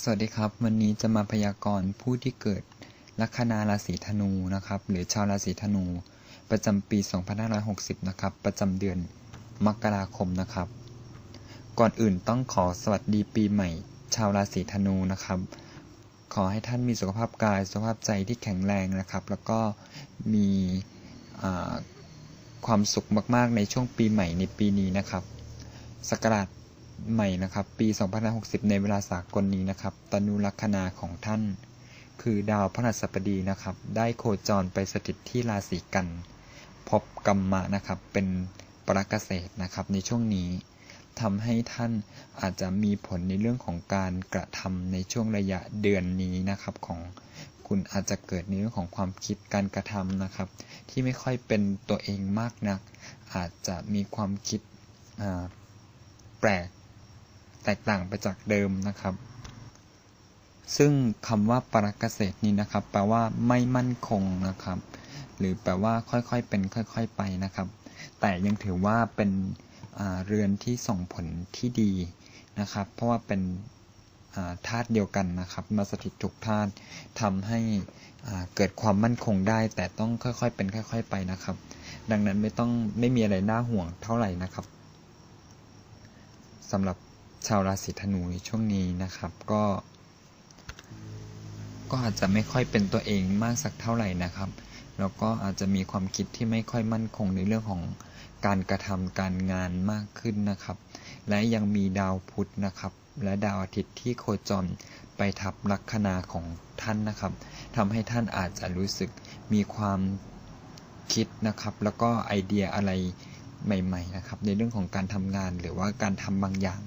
สวัสดีครับ วันนี้จะมาพยากรณ์ผู้ที่เกิดลัคนาราศีธนูนะครับ หรือชาวราศีธนู ประจำปี 2560 นะครับ ประจำเดือนมกราคมนะครับ ก่อนอื่นต้องขอสวัสดีปีใหม่ ชาวราศีธนูนะครับ ขอให้ท่านมีสุขภาพกายสุขภาพใจที่แข็งแรงนะครับ แล้วก็มีความสุขมากๆในช่วงปีใหม่ในปีนี้นะครับสกราช ใหม่นะครับ ปี2560 ในเวลาสากลนี้นะครับตนุลัคนาของท่าน คือดาวพระหัสบดีนะครับ ได้โคจรไปสถิตที่ราศีกัน พบกรรมะนะครับ เป็นปรกเกษตรนะครับ ในช่วงนี้ทำให้ท่านอาจจะมีผลในเรื่องของการกระทำในช่วงระยะเดือนนี้นะครับของคุณอาจจะเกิดในเรื่องของความคิดการกระทำนะครับ ที่ไม่ค่อยเป็นตัวเองมากนัก อาจจะมีความคิดแปลก แตกต่างไปจากเดิมนะครับ ซึ่งคำว่าปรกเกษตรนี้นะครับ แปลว่าไม่มั่นคงนะครับ หรือแปลว่าค่อยๆเป็นค่อย ๆไปนะครับ แต่ยังถือว่าเป็นเรือนที่ส่งผลที่ดีนะครับ เพราะว่าเป็นธาตุเดียวกันนะครับ มาสถิตทุกธาตุทำให้เกิดความมั่นคงได้ แต่ต้องค่อยๆเป็นค่อย ๆ ไปนะครับ ดังนั้นไม่ต้องไม่มีอะไรน่าห่วงเท่าไหร่นะครับสำหรับ ชาวราศีธนูในช่วงนี้นะครับก็ ก็อาจจะไม่ค่อยเป็นตัวเองมากสักเท่าไหร่นะครับแล้วก็อาจจะมีความคิดที่ไม่ค่อยมั่นคงในเรื่องของการกระทำการงานมากขึ้นนะครับ และยังมีดาวพุธนะครับ และดาวอาทิตย์ที่โคจรไปทับลัคนาของท่านนะครับทำให้ท่านอาจจะรู้สึกมีความคิดนะครับ แล้วก็ไอเดียอะไรใหม่ ๆ นะครับ ในเรื่องของการทำงานหรือว่าการทำบางอย่าง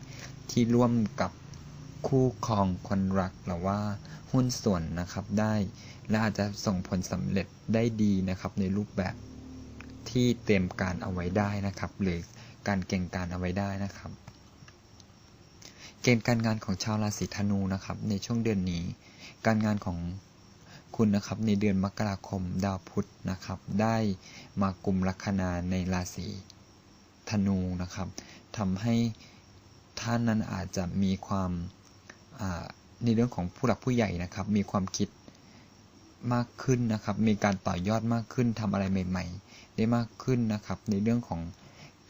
ที่ร่วมกับคู่ครองคนรักหรือว่าหุ้นส่วนนะครับได้ และอาจจะส่งผลสำเร็จได้ดีนะครับ ในรูปแบบที่เตรียมการเอาไว้ได้นะครับ หรือการเก่งการเอาไว้ได้นะครับ เกณฑ์การงานของชาวราศีธนูนะครับ ในช่วงเดือนนี้ การงานของคุณนะครับในเดือนมกราคมดาวพุธนะครับ ได้มากลุ่มลัคนาในราศีธนูนะครับทำให้ ท่านนั้นอาจจะมีความในเรื่องของผู้หลักผู้ใหญ่นะครับ มีความคิดมากขึ้นนะครับ มีการต่อยอดมากขึ้นทำอะไรใหม่ ๆ ได้มากขึ้นนะครับ ในเรื่องของ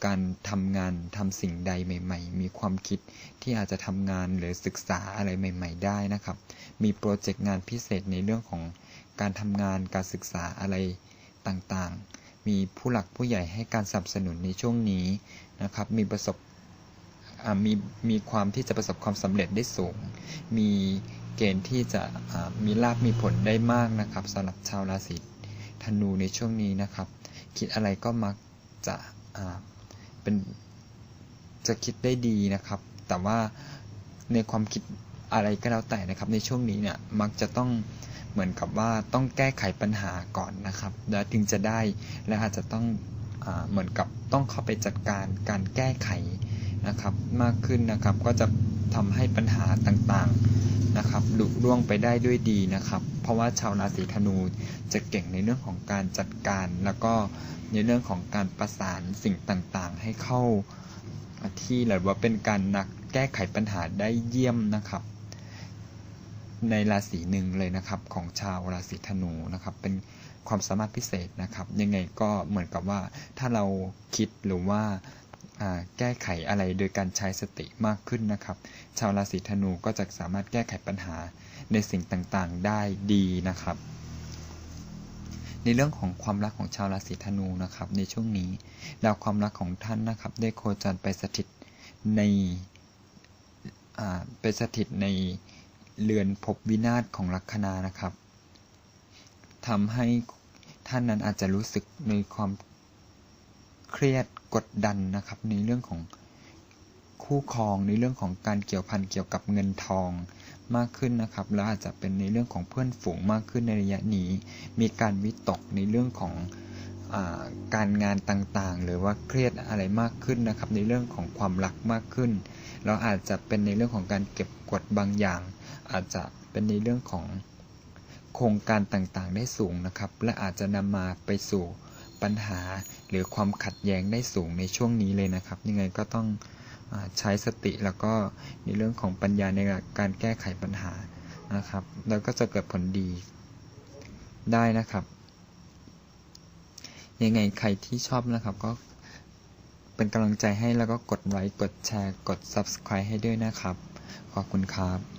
การทำงานทำสิ่งใดใหม่ ๆ มีความคิดที่อาจจะทำงานหรือศึกษาอะไรใหม่ ๆ ได้นะครับ มีโปรเจกต์งานพิเศษในเรื่องของการทำงานการศึกษาอะไรต่างๆ มีผู้หลักผู้ใหญ่ให้การสนับสนุนในช่วงนี้นะครับ มีประสบ มีมีความที่จะประสบความสำเร็จได้สูง มีเกณฑ์ที่จะมีลาบมีผลได้มากนะครับสำหรับชาวราศีธนูในช่วงนี้นะครับ คิดอะไรก็มักจะเป็นจะคิดได้ดีนะครับ แต่ว่าในความคิดอะไรก็แล้วแต่นะครับ ในช่วงนี้เนี่ยมักจะต้องเหมือนกับว่าต้องแก้ไขปัญหาก่อนนะครับ แล้วถึงจะได้และอาจจะต้องอเหมือนกับต้องเข้าไปจัดการการแก้ไข นะครับมากขึ้นนะครับก็จะทำให้ปัญหาต่างๆนะครับลุล่วงไปได้ด้วยดีนะครับ เพราะว่าชาวราศีธนูจะเก่งในเรื่องของการจัดการ แล้วก็ในเรื่องของการประสานสิ่งต่างๆ ให้เข้าที่หรือว่าเป็นการนักแก้ไขปัญหาได้เยี่ยมนะครับ ในราศีหนึ่งเลยนะครับของชาวราศีธนูนะครับ เป็นความสามารถพิเศษนะครับ ยังไงก็เหมือนกับว่าถ้าเราคิดหรือว่า แก้ไขอะไรโดยการใช้สติมากขึ้นนะครับ ชาวราศีธนูก็จะสามารถแก้ไขปัญหาในสิ่งต่างๆได้ดีนะครับ ในเรื่องของความรักของชาวราศีธนูนะครับในช่วงนี้ดาวความรักของท่านนะครับ ได้โคจรไปสถิตในไปสถิตในเรือนภพวินาศของลัคนานะครับทำให้ท่านนั้นอาจจะรู้สึกในความเครียด กดดันนะครับ ในเรื่องของคู่ครองในเรื่องของการเกี่ยวพันเกี่ยวกับเงินทองมากขึ้นนะครับ แล้วอาจจะเป็นในเรื่องของเพื่อนฝูงมากขึ้นในระยะนี้ มีการวิตกในเรื่องของอการงานต่างๆ หรือว่าเครียดอะไรมากขึ้นนะครับ ในเรื่องของความรักมากขึ้น เราอาจจะเป็นในเรื่องของการเก็บกดบางอย่าง อาจจะเป็นในเรื่องของโครงการต่างๆ ได้สูงนะครับ และอาจจะนำมาไปสู่ ปัญหาหรือความขัดแย้งได้สูงในช่วงนี้เลยนะครับ ยังไงก็ต้องอใช้สติแล้วก็ในเรื่องของปัญญาในการแก้ไขปัญหานะครับ แล้วก็จะเกิดผลดีได้นะครับ ยังไงใครที่ชอบนะครับก็เป็นกำลังใจให้แล้วก็กดไลค์กดแชร์ กด Subscribe ให้ด้วยนะครับ ขอบคุณครับ